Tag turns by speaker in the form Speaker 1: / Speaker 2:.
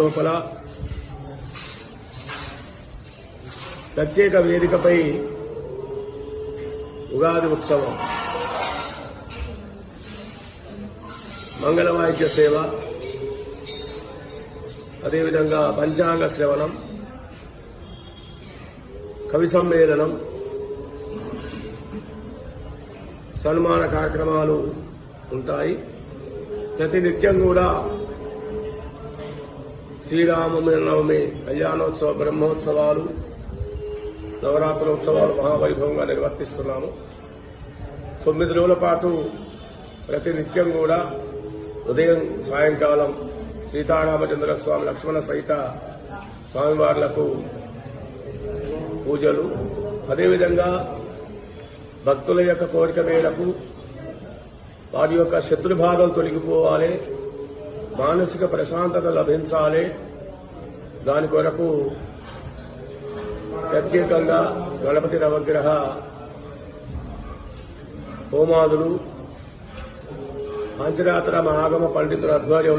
Speaker 1: లోపల ప్రత్యేక వేదికపై ఉగాది ఉత్సవం. మంగళ వాయిద్య సేవ అదేవిధంగా పంచాంగ శ్రవణం కవి సమ్మేళనం సన్మాన కార్యక్రమాలు ఉంటాయి. ప్రతినిత్యం కూడా శ్రీరామనవమి కళ్యాణోత్సవ బ్రహ్మోత్సవాలు నవరాత్రోత్సవాలు మహావైభవంగా నిర్వర్తిస్తున్నాము. తొమ్మిది రోజుల పాటు ప్రతినిత్యం కూడా ఉదయం సాయంకాలం సీతారామచంద్ర స్వామి లక్ష్మణ సహిత స్వామివార్లకు పూజలు. అదేవిధంగా భక్తుల యొక్క కోరిక మేరకు వారి యొక్క శత్రుభాగం తొలగిపోవాలి. మానసిక ప్రశాంతత లభించాలి. దాని కొరకు ప్రత్యేకంగా గణపతి నవగ్రహ హోమాదులు పంచరాత్ర మహాగమ పండితుల ఆధ్వర్యంలో